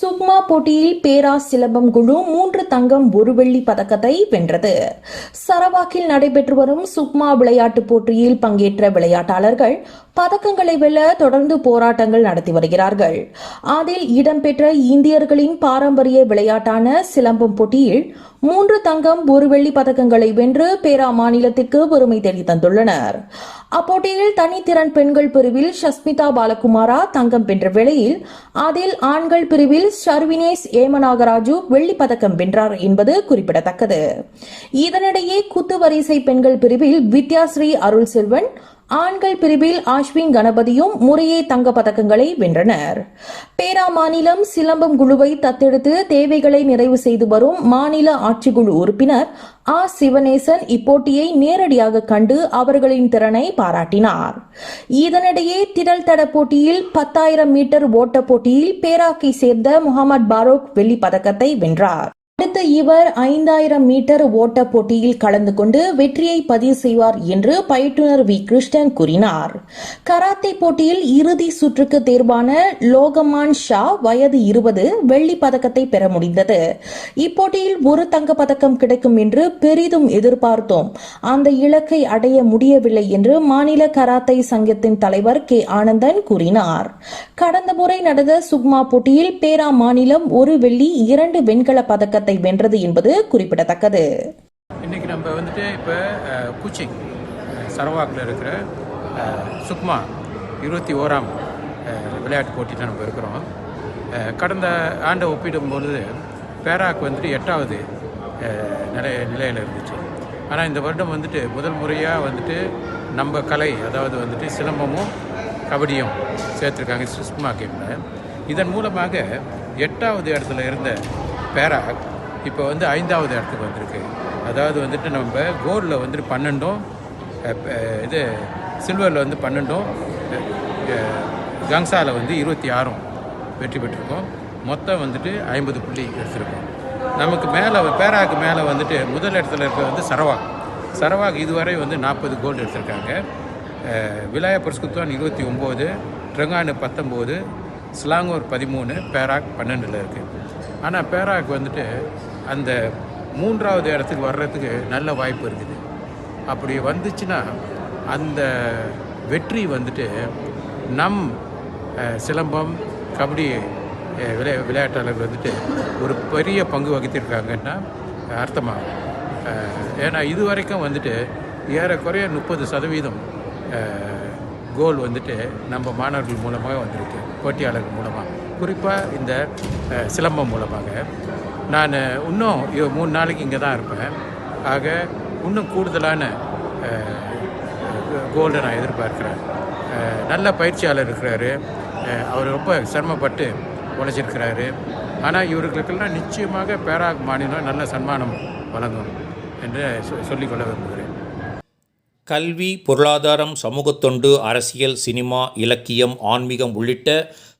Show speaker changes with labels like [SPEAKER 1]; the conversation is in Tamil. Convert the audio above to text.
[SPEAKER 1] சுக்மா போட்டியில் பேரா சிலம்பம் குழு மூன்று தங்கம் ஒரு வெள்ளி பதக்கத்தை வென்றது. சரவாக்கில் நடைபெற்று வரும் சுக்மா விளையாட்டுப் போட்டியில் பங்கேற்ற விளையாட்டாளர்கள் பதக்கங்களை வெல்ல தொடர்ந்து போராட்டங்கள் நடத்தி வருகிறார்கள். அதில் இடம்பெற்ற இந்தியர்களின் பாரம்பரிய விளையாட்டான சிலம்பம் போட்டியில் மூன்று தங்கம் ஒரு வெள்ளி பதக்கங்களை வென்று பேரா மாநிலத்திற்கு பெருமை தேடி தந்துள்ளனர் அப்போட்டியில் தனித்திறன் பெண்கள் பிரிவில் ஷஸ்மிதா பாலகுமாரா தங்கம் வென்ற வேளையில் அதில் ஆண்கள் பிரிவில் ஷர்வினேஷ் ஏமநாகராஜு வெள்ளி பதக்கம் வென்றார் என்பது குறிப்பிடத்தக்கது. இதனிடையே குத்துவரிசை பெண்கள் பிரிவில் வித்யாஸ்ரீ அருள் செல்வன் ஆண்கள் பிரிவில் ஆஷ்வின் கணபதியும் முறையே தங்க பதக்கங்களை வென்றனர். பேரா மாநிலம் சிலம்பம் குழுவை தத்தெடுத்து தேவைகளை நிறைவு செய்து வரும் மாநில ஆட்சிக்குழு உறுப்பினர் ஆ. சிவனேசன் இப்போட்டியை நேரடியாக கண்டு அவர்களின் திறனை பாராட்டினார். இதனிடையே திடல் தட போட்டியில் பத்தாயிரம் மீட்டர் ஓட்ட போட்டியில் பேராக்கை சேர்ந்த முகமது பாரோக் வெள்ளி பதக்கத்தை வென்றார். அடுத்து இவர் ஐந்தாயிரம் மீட்டர் ஓட்ட போட்டியில் கலந்து கொண்டு வெற்றியை பதிவு செய்வார் என்று பயிற்றுனர் வி. கிருஷ்ணன் கூறினார். கராத்தே போட்டியில் இறுதி சுற்றுக்கு தேர்வான லோகமான் ஷா வயது இருபது வெள்ளி பதக்கத்தை பெற முடிந்தது. இப்போட்டியில் ஒரு தங்க பதக்கம் கிடைக்கும் என்று பெரிதும் எதிர்பார்த்தோம். அந்த இலக்கை அடைய முடியவில்லை என்று மாநில கராத்தே சங்கத்தின் தலைவர் கே. ஆனந்தன் கூறினார். கடந்த முறை நடந்த சுக்மா போட்டியில் பேரா மாநிலம் ஒரு வெள்ளி இரண்டு வெண்கல பதக்கத்தை வென்றது என்பது குறிப்பிடத்தக்கது.
[SPEAKER 2] இன்னைக்கு நம்ம வந்துட்டு இப்போ கூச்சிங் சரவாக்கில் இருக்கிற சுக்மா இருபத்தி ஓராம் விளையாட்டு போட்டியில் நம்ம இருக்கிறோம். கடந்த ஆண்டை ஒப்பிடும்பொழுது பேராக் வந்துட்டு எட்டாவது நிலை நிலையில் இருந்துச்சு. ஆனால் இந்த வருடம் வந்துட்டு முதல் முறையாக வந்துட்டு நம்ம கலை அதாவது வந்துட்டு சிலம்பமும் கபடியும் சேர்த்துருக்காங்க சுஷ்மா கேமில். இதன் மூலமாக எட்டாவது இடத்துல இருந்த பேராக் இப்போ வந்து ஐந்தாவது இடத்துக்கு வந்திருக்கு. அதாவது வந்துட்டு நம்ம கோல்டில் வந்துட்டு பன்னெண்டும் இது சில்வரில் வந்து பன்னெண்டும் கங்ஸாவில் வந்து இருபத்தி ஆறும் வெற்றி பெற்றிருக்கோம். மொத்தம் வந்துட்டு ஐம்பது புள்ளி எடுத்திருக்கோம். நமக்கு மேலே பேராக்கு மேலே வந்துட்டு முதல் இடத்துல இருக்க வந்து சரவாக். சரவாக் இதுவரை வந்து நாற்பது கோல்டு எடுத்திருக்காங்க. விலாய புரஸ்குத்வான் இருபத்தி ஒம்பது ட்ரங்கானு பத்தொம்போது ஸ்லாங்கூர் பதிமூணு பேராக் பன்னெண்டில் இருக்குது ஆனால் பேராக் வந்துட்டு அந்த மூன்றாவது இடத்துக்கு வர்றதுக்கு நல்ல வாய்ப்பு இருக்குது. அப்படி வந்துச்சுன்னா அந்த வெற்றி வந்துட்டு நம் சிலம்பம் கபடி விளையா விளையாட்டாளர்கள் வந்துட்டு ஒரு பெரிய பங்கு வகித்திருக்காங்கன்னா அர்த்தமாகும். ஏன்னா இது வரைக்கும் வந்துட்டு ஏறக்குறைய முப்பது சதவீதம் கோல் வந்துட்டு நம்ம மாணவர்கள் மூலமாக வந்திருக்கு போட்டியாளர்கள் மூலமாக குறிப்பாக இந்த சிலம்பம் மூலமாக. நான் இன்னும் இ- மூணு நாளைக்கு இங்கே தான் இருப்பேன். ஆக இன்னும் கூடுதலான கோல்டை நான் எதிர்பார்க்குறேன். நல்ல பயிற்சியாளர் இருக்கிறாரு. அவர் ரொம்ப சிரமப்பட்டு உழைச்சிருக்கிறாரு. ஆனால் இவர்களுக்கெல்லாம் நிச்சயமாக பேராக் மாநிலம் நல்ல சன்மானம் வழங்கும் என்று சொ- சொல்லிக்கொள்ள விரும்புகிறேன்.
[SPEAKER 3] கல்வி பொருளாதாரம் சமூகத்தொண்டு அரசியல் சினிமா இலக்கியம் ஆன்மீகம் உள்ளிட்ட